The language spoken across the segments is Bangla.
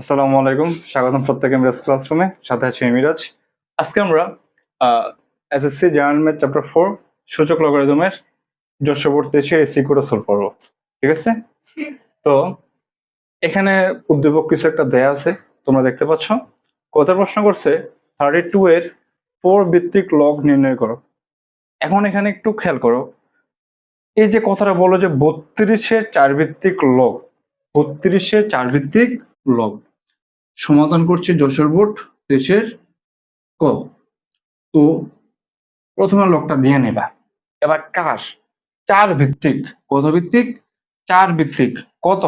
আসসালামু আলাইকুম, স্বাগতম প্রত্যেকে মিরাজ ক্লাসরুমে সাথে আছি মিরাজ আজকে আমরা SSC journal math chapter four সূচক লগারিদমের যশোবর্ত এসে সিকিউরিটি সলভ করব, ঠিক আছে? তো, এখানে উদ্দীপক কিছু একটা দেয়া আছে, তোমরা দেখতে পাচ্ছ। কত প্রশ্ন করছে থার্টি টু এর ফোর ভিত্তিক লগ নির্ণয় করো। এখন এখানে একটু খেয়াল করো, এই যে কথাটা বলো যে বত্রিশের চার ভিত্তিক লগ বত্রিশের চার ভিত্তিক লগ সমাধান করছে যশোর বোর্ড, দেশের ক। তো প্রথমে লগটা দিয়ে নেবা। এবার কার? চার ভিত্তিক। কত ভিত্তিক? চার ভিত্তিক। কত?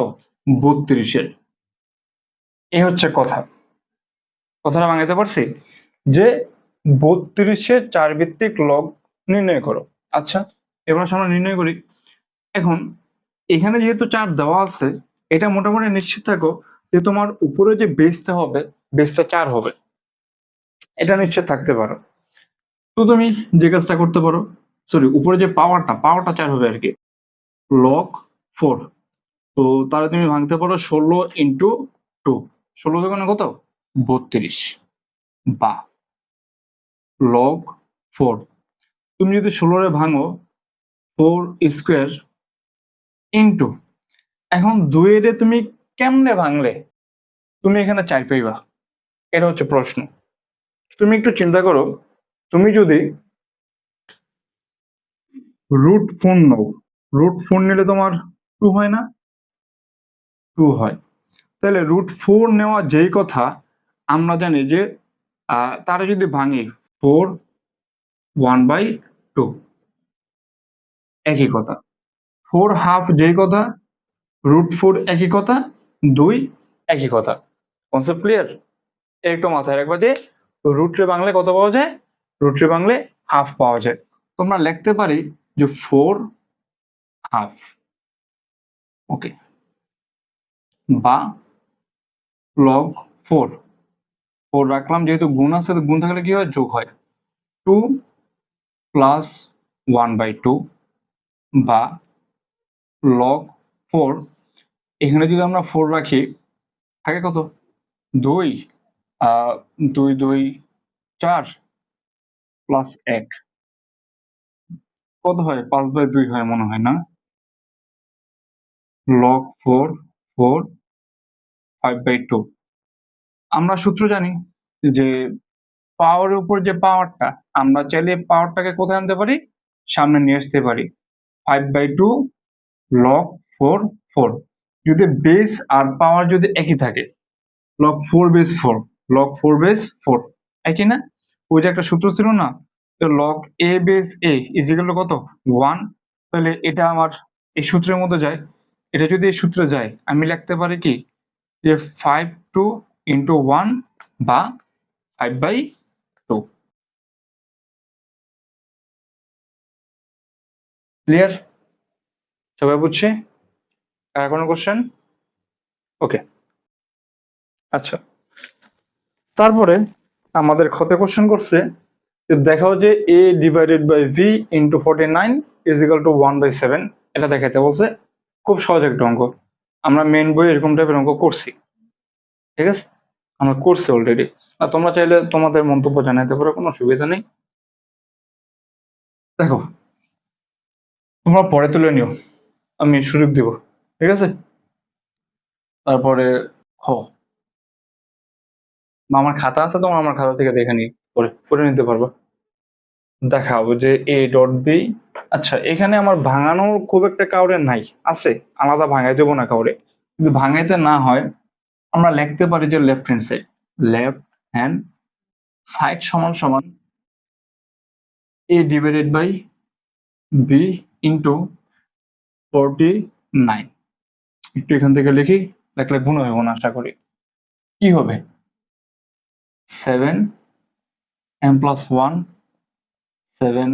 বত্রিশের। এই হচ্ছে কথা। কথাটা ভাঙাতে পারছি? যে বত্রিশের চার ভিত্তিক লগ নির্ণয় করো। আচ্ছা এবার আমরা নির্ণয় করি। এখন, এখানে যেহেতু চার দেওয়া আছে, এটা মোটামুটি নিশ্চিত থাকো যে তোমার উপরে যে বেসটা হবে বেসটা চার হবে, এটা নিশ্চয় থাকতে পারো। তো তুমি যে কাজটা করতে পারো সরি উপরে যে পাওয়ারটা পাওয়ারটা চার হবে আর কি লক ফোর তো তাহলে তুমি ভাঙতে পারো ষোলো ইন্টু টু ষোলো দোকানে কত? বত্রিশ। বা লগ ফোর তুমি যদি ষোলোরে ভাঙো ফোর স্কোয়ার ইন্টু এখন দুইয়েরে তুমি কেমনে ভাঙলে? তুমি এখানে চার পাইবা। এটা হচ্ছে প্রশ্ন। তুমি একটু চিন্তা করো, তুমি যদি রুট ফোন নাও রুট ফোন নিলে তোমার টু হয় না? টু হয়। তাহলে রুট ফোর নেওয়া যেই কথা, আমরা জানি যে তারা যদি ভাঙি ফোর ওয়ান বাই টু একই কথা। ফোর হাফ যেই কথা রুট ফোর একই কথা, দুই একই কথা। কনসেপ্ট ক্লিয়ার একটু মাথায় রাখবা যে রুটরে বাংলে কত পাওয়া যায়? রুটরে বাংলে হাফ পাওয়া যায়। তোমরা লিখতে পারি যে ফোর হাফ ওকে বা লগ ফোর ফোর রাখলাম, যেহেতু গুণ আছে গুণ থাকলে কি হয়? যোগ হয়। Two plus one by two বা লগ ফোর এখানে যদি আমরা ফোর রাখি, থাকে কত? দুই দুই দুই, চার প্লাস এক। কত হয়? পাঁচ বাই দুই হয় মনে হয়, না? Log four four five by two আমরা সূত্র জানি যে পাওয়ারের উপর যে পাওয়ারটা আমরা চাইলে পাওয়ারটাকে কোথায় আনতে পারি? সামনে নিয়ে আসতে পারি। Five by two log four four যদি বেস আর পাওয়ার যদি একই থাকে log four base four log four base four একই না? ওই যে একটা সূত্র ছিল না? তো log A base A is equal কত? ওয়ান তাহলে এটা আমার এই সূত্রের মধ্যে যায়। এটা যদি এই সূত্রে যায়, আমি লিখতে পারি কি? যে ফাইভ টু ইন্টু ওয়ান বা ফাইভ বাই টু ক্লিয়ার সবাই বুঝছে? আর কোনো কোশ্চেন ওকে আচ্ছা। তারপরে আমাদের ক্ষতে কোশ্চেন করছে দেখাও যে A divided by V into forty nine is equal to one by seven এটা দেখাইতে বলছে খুব সহজ একটা অঙ্ক। আমরা মেন বই এরকম টাইপের অঙ্ক করছি। ঠিক আছে? আমরা করছি অলরেডি আর তোমরা চাইলে তোমাদের মন্তব্য জানাইতে পারো, কোনো অসুবিধা নেই। দেখো, তোমরা পরে তুলে নিও। আমি সুযোগ দিব। ঠিক আছে? তারপরে খ। বা আমার খাতা আছে তোমার আমার খাতা থেকে দেখে নি করে করে নিতে পারব। দেখাবো যে এ ডট বি আচ্ছা এখানে আমার ভাঙানোর খুব একটা কাউরে নাই, আছে, আলাদা ভাঙাই দেবো না কাউরে। যদি ভাঙাইতে না হয়, আমরা লিখতে পারি যে left hand side left hand side সমান সমান A divided by B into forty nine একটু এখান থেকে লিখি লেখলে গুণ হইব না, আশা করি। কি হবে? Seven M plus one seven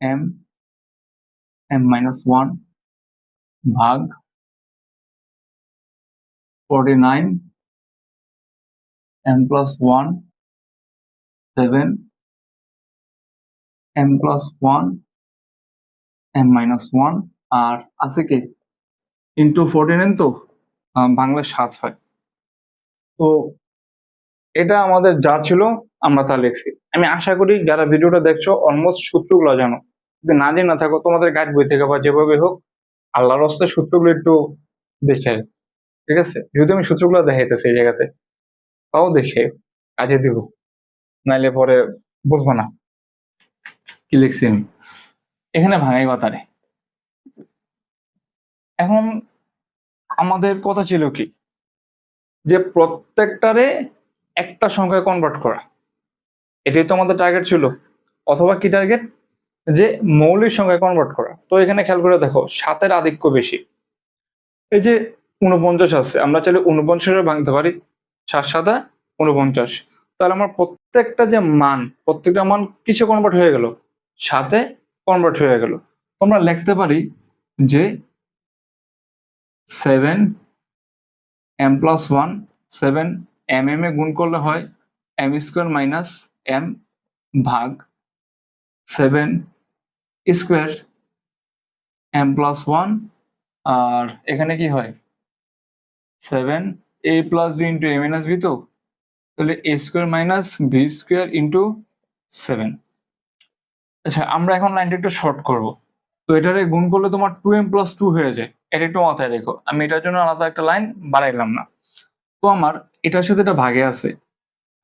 M M minus one ভাগ forty nine M plus one seven M plus one M minus one আর আছে কি? ইন্টু ফোরটি নাইন তো ভাঙলে সাত হয়। তো এটা আমাদের যা ছিল, আমরা তা লিখছি। আমি আশা করি যারা ভিডিওটা দেখছ অলমোস্ট সূত্রগুলো জানো। যদি না জেনে না থাকো, তোমাদের গাইড বই থেকে বা যেভাবে হোক, আল্লাহর হস্তে সূত্রগুলো একটু দেখে ঠিক আছে? যদি আমি সূত্রগুলো দেখাইতেছি এই জায়গাতে, তাও দেখে কাজে দিব। নাইলে পরে বলব না কি লিখছি আমি। এখানে ভাঙাই বাতারে এখন আমাদের কথা ছিল কি? যে প্রত্যেকটারে একটা সংখ্যায় কনভার্ট করা। এটাই তো আমাদের টার্গেট ছিল। অথবা কি টার্গেট যে মৌলিক সংখ্যায় কনভার্ট করা। তো এখানে খেয়াল করে দেখো, সাতের আধিক্য বেশি। এই যে উনপঞ্চাশ আছে, আমরা চাইলে উনপঞ্চাশে ভাঙতে পারি। সাত সাদা উনপঞ্চাশ তাহলে আমার প্রত্যেকটা যে মান, প্রত্যেকটা মান কিসে কনভার্ট হয়ে গেল? সাথে কনভার্ট হয়ে গেল। তোমরা লিখতে পারি যে seven M plus one seven M M এ গুণ করলে হয় এম স্কোয়ার মাইনাস এম ভাগ seven square M plus one আর এখানে কি হয়? Seven A plus B into A minus B তো? তাহলে A square minus B square into seven আচ্ছা আমরা এখন লাইনটা একটু শর্ট করব। তো এটারে গুণ করলে তোমার টু এম প্লাস টু হয়ে যায়। এটা একটু মাথায় রেখো। আমি এটার জন্য আলাদা একটা লাইন বাড়াইলাম না। তো আমার এটার সাথে এটা ভাগে আছে।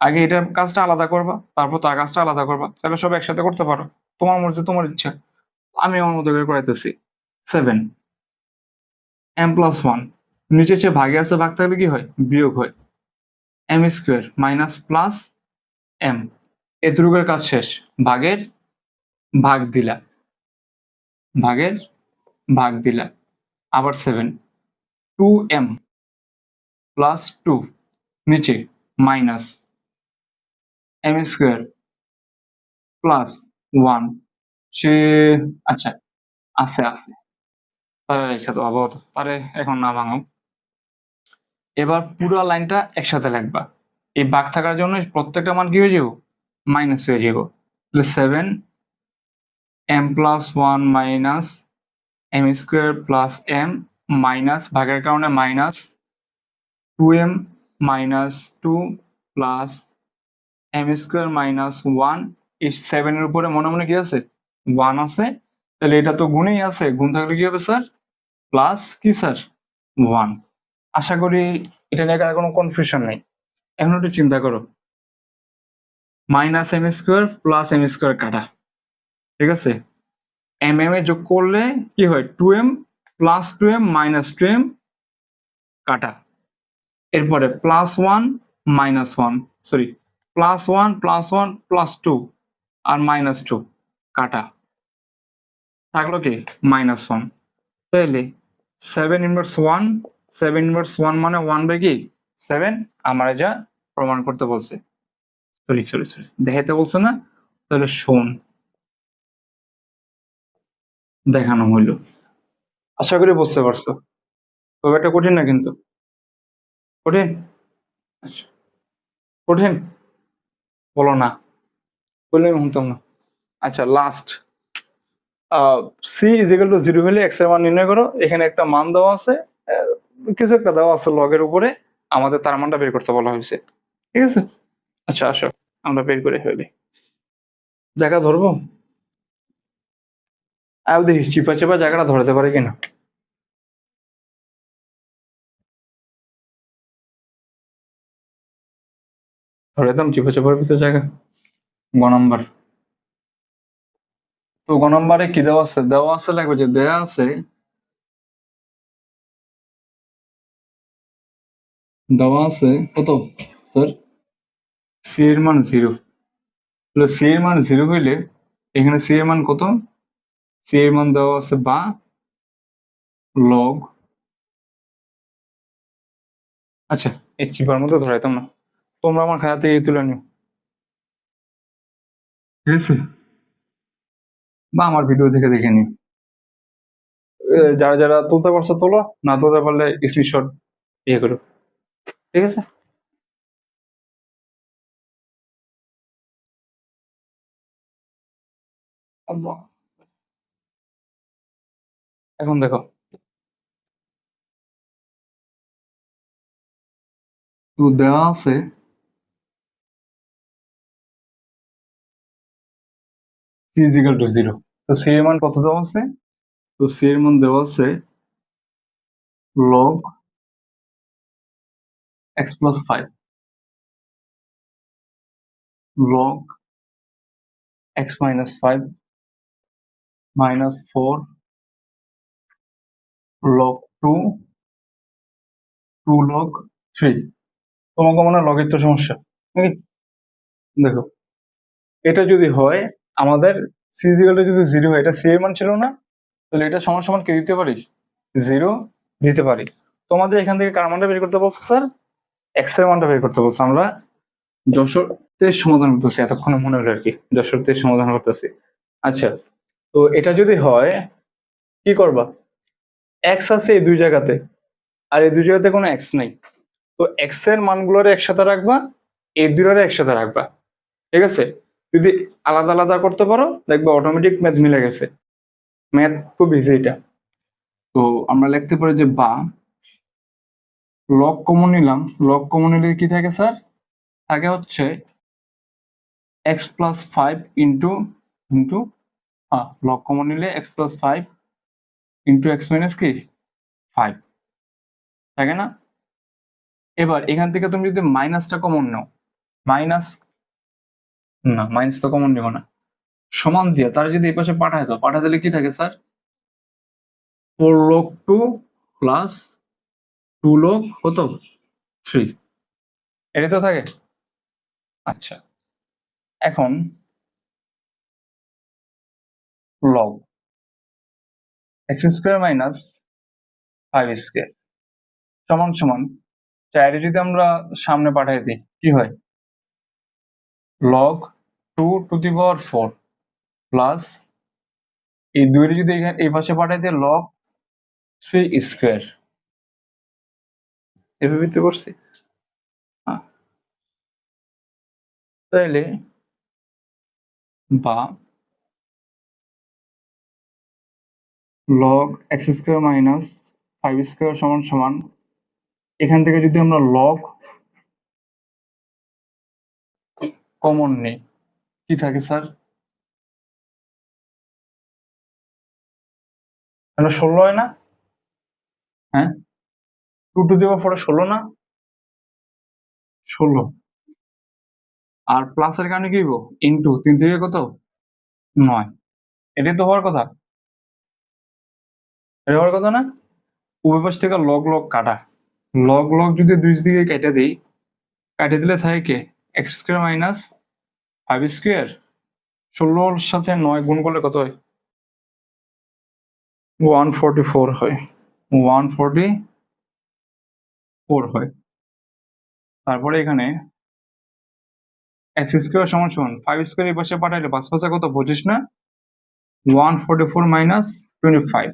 আগে এটার কাজটা আলাদা করবা, তারপর তার কাজটা আলাদা করবা। তাহলে সব একসাথে করতে পারো। তোমার মর্জি, তোমার ইচ্ছা। আমি আমার মতো করে করাইতেছি। সেভেন এম প্লাস ওয়ান নিচে যে ভাগে আছে, ভাগ থাকলে কি হয়? বিয়োগ হয়। M square minus plus M এতটুকুর কাজ শেষ। ভাগের ভাগ দিলা। ভাগের ভাগ দিলা। আবার seven two M plus two নিচে minus M square plus one সে আচ্ছা আছে আছে। তারে রেখে তো আপাতত। তারে এখন না ভাঙাও এবার পুরো লাইনটা একসাথে লিখবা। এই বাঘ থাকার জন্য প্রত্যেকটা মান কি হয়ে যাব মাইনাস হয়ে যাব তাহলে seven M plus one minus M square plus M minus ভাগের কারণে minus two M minus two plus M square minus one এই সেভেনের উপরে মনে মনে কি আছে? ওয়ান আছে। তাহলে এটা তো গুণেই আছে। গুণ থাকলে কি হবে স্যার প্লাস কি স্যার ওয়ান আশা করি এটা নিয়ে কোনো কনফিউশন নেই। এখন একটু চিন্তা করো। Minus M square plus M square কাটা। ঠিক আছে? এম এম এ যোগ করলে কি হয়? Two M plus two M minus two M কাটা। এরপরে plus one minus one sorry plus one plus one plus two আর মাইনাস টু কাটা। থাকল কি? মাইনাস ওয়ান তাহলে seven inverse one seven inverse one মানে ওয়ান বাই কি? সেভেন আমার যা প্রমাণ করতে বলছে। সরি সরি সরি দেখাতে বলছে না? তাহলে শোন। দেখানো হইল। আশা করি বুঝতে পারছ। তবে এটা কঠিন না কিন্তু। কঠিন। আচ্ছা। কঠিন? বলো না। বললে আমি শুনতাম না। আচ্ছা last C is equal to zero হলে এক্সের মান নির্ণয় করো। এখানে একটা মান দেওয়া আছে। কিছু একটা দেওয়া আছে লগের উপরে। আমাদের তার মানটা বের করতে বলা হয়েছে। ঠিক আছে? আচ্ছা আসো। আমরা বের করে ফেলি। জায়গা ধরবো? আর দেখি চিপা চিপা জায়গাটা ধরতে পারে কিনা? ধরে দাম চিপা চিপার ভিতরে জায়গা। গ নাম্বার। তো গ নাম্বারে কি দেওয়া আছে? দেওয়া আছে লাগবে যে দেওয়া আছে দেওয়া আছে কত? স্যার? সি এর মান জিরো তাহলে সি এর মান জিরো হইলে এখানে সি এর মান কত? সি এর মান দেওয়া আছে বা লগ আচ্ছা এই চিপার মধ্যে ধরাইতাম না। তোমরা আমার খায়া থেকে তুলে নিও। ঠিক আছে। বা আমার ভিডিও থেকে দেখে নিও। যারা যারা তুলতে পারছ তোলো না তুলতে পারলে স্ক্রিনশট ইয়ে করো। ঠিক আছে। এখন দেখো। তো দেওয়া আছে সি টু জিরো। তো সি এর মান কত দেওয়া আছে? তো সি এর মান দেওয়া আছে log X plus five log X minus five minus four log two two log three তোমাকে মনে হয় লগের তো সমস্যা। দেখো, এটা যদি হয় আমাদের সি যদি জিরো হয়, এটা সি এর মান ছিল না, তাহলে এটা সমান সমান কে দিতে পারি? জিরো দিতে পারি। তোমাদের এখান থেকে কার মানটা বের করতে বলছো স্যার এক্সের মানটা বের করতে বলছো। আমরা যশোরতে সমাধান করতেছি, এতক্ষণে মনে হলো আর কি। যশোরতে সমাধান করতেছি। আচ্ছা তো এটা যদি হয়, কি করবা? এক্স আছে এই দুই জায়গাতে, আর এই দুই জায়গাতে কোনো এক্স নেই। তো এক্সের মানগুলোর একসাথে রাখবা, এই দুটোর একসাথে রাখবা। ঠিক আছে? যদি আলাদা আলাদা করতে পারো, দেখবা অটোমেটিক ম্যাথ মিলে গেছে। ম্যাথ খুব ইজি এটা। তো আমরা লিখতে পারি যে বা লক কমন নিলাম। লক কমন নিলে কি থাকে, স্যার? থাকে হচ্ছে X plus five into into log common নিলে X plus five into X minus কি? ফাইভ থাকে না? এবার এখান থেকে তুমি যদি মাইনাসটা কমন নাও মাইনাস না মাইনাস তো কমন নেব না। সমান দিয়ে তার যদি এই পাশে পাঠায় তো পাঠা দিলে কি থাকে sir four log two plus two log কত? থ্রি এটা তো থাকে। আচ্ছা এখন log X square minus five square সমান সমান চাইলে যদি আমরা সামনে পাঠাই দিই কি হয়? Log two two the power four plus এই দুইটা যদি এখানে, এই পাশে পাঠাই দিই লগ থ্রি স্কোয়ার এভাবে করছি। তাইলে বা log X square minus five square সমান সমান, এখান থেকে যদি আমরা লগ কমন নেই। কি থাকে, স্যার? এটা ষোলো হয় না? হ্যাঁ? টু টু দেওয়ার পরে ষোলো না? ষোলো। আর প্লাসের কারণে কি ইন্টু তিন থেকে কত? নয়। এটাই তো হওয়ার কথা। এটা হওয়ার কথা না? উভয় পাশ থেকে লগ লগ কাটা। লগ লগ যদি দুই দিকে কেটে দিই, কাটে দিলে থাকে X square minus five square ষোলোর সাথে নয় গুণ করলে কত হয়? ওয়ান ফোরটি ফোর হয়। ওয়ান ফোরটি ফোর হয়। তারপরে এখানে এক্স স্কোয়ার সমান সমান ফাইভ স্কোয়ার এই পাশে পাঠাইলে পাঁচ পাশে কত? পঁচিশ না? One forty four minus twenty five.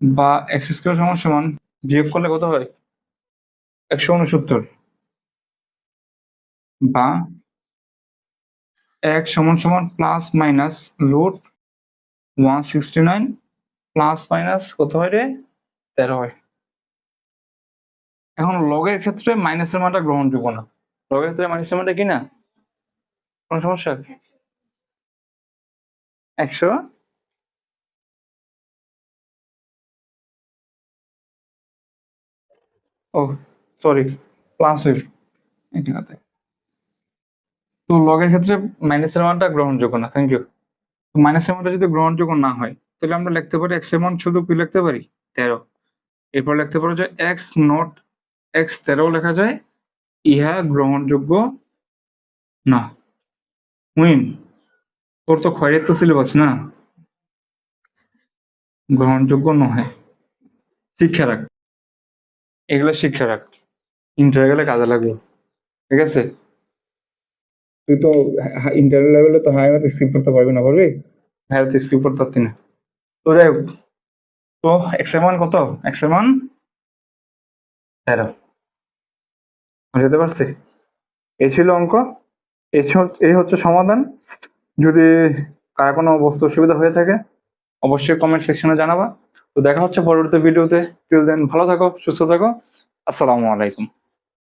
বা এক্স স্কোয়ার সমান সমান বিয়োগ করলে কত হয়? একশো উনসত্তর। বা এক সমান সমান plus minus root one sixty nine plus minus কত হয় রে? তেরো হয়। এখন লগের ক্ষেত্রে মাইনাসের মানটা গ্রহণযোগ্য না। লগের ক্ষেত্রে মাইনাসের মানটা কি না? কোনো সমস্যা? একশো? ও সরি প্লাস হইল জায়গাতে। তো লগের ক্ষেত্রে মাইনাসের মানটা গ্রহণযোগ্য না থ্যাংক ইউ তো মাইনাসের মানটা যদি গ্রহণযোগ্য না হয়, তাহলে আমরা লিখতে পারি এক্সের মান শুধু কি লিখতে পারি? তেরো। এরপর লিখতে পারো যে এক্স নট এক্স তেরো লেখা যায়, ইহা গ্রহণযোগ্য না। উইন তোর তো খয়ের তো সিলেবাস না। গ্রহণযোগ্য নয় শিক্ষা রাখ। এগুলো শিক্ষা রাখ। ইন্টার গেলে কাজে লাগবে। ঠিক আছে? তুই তো ইন্টার লেভেলে তো হাই ম্যাথ স্কিপ করতে পারবি না, পারবি? হাই ম্যাথ স্কিপ করতে পারতি না। তো যাই তো এক্সের মান কত? এক্সের মান তেরো। বুঝতে পারছি? এই ছিল অঙ্ক। এই হচ্ছে সমাধান। যদি কার কোনো বস্তু অসুবিধা হয়ে থাকে, অবশ্যই কমেন্ট সেকশনে জানাবা। তো দেখা হচ্ছে পরবর্তী ভিডিওতে টিল দেন ভালো থাকো, সুস্থ থাকো। আসসালামু আলাইকুম।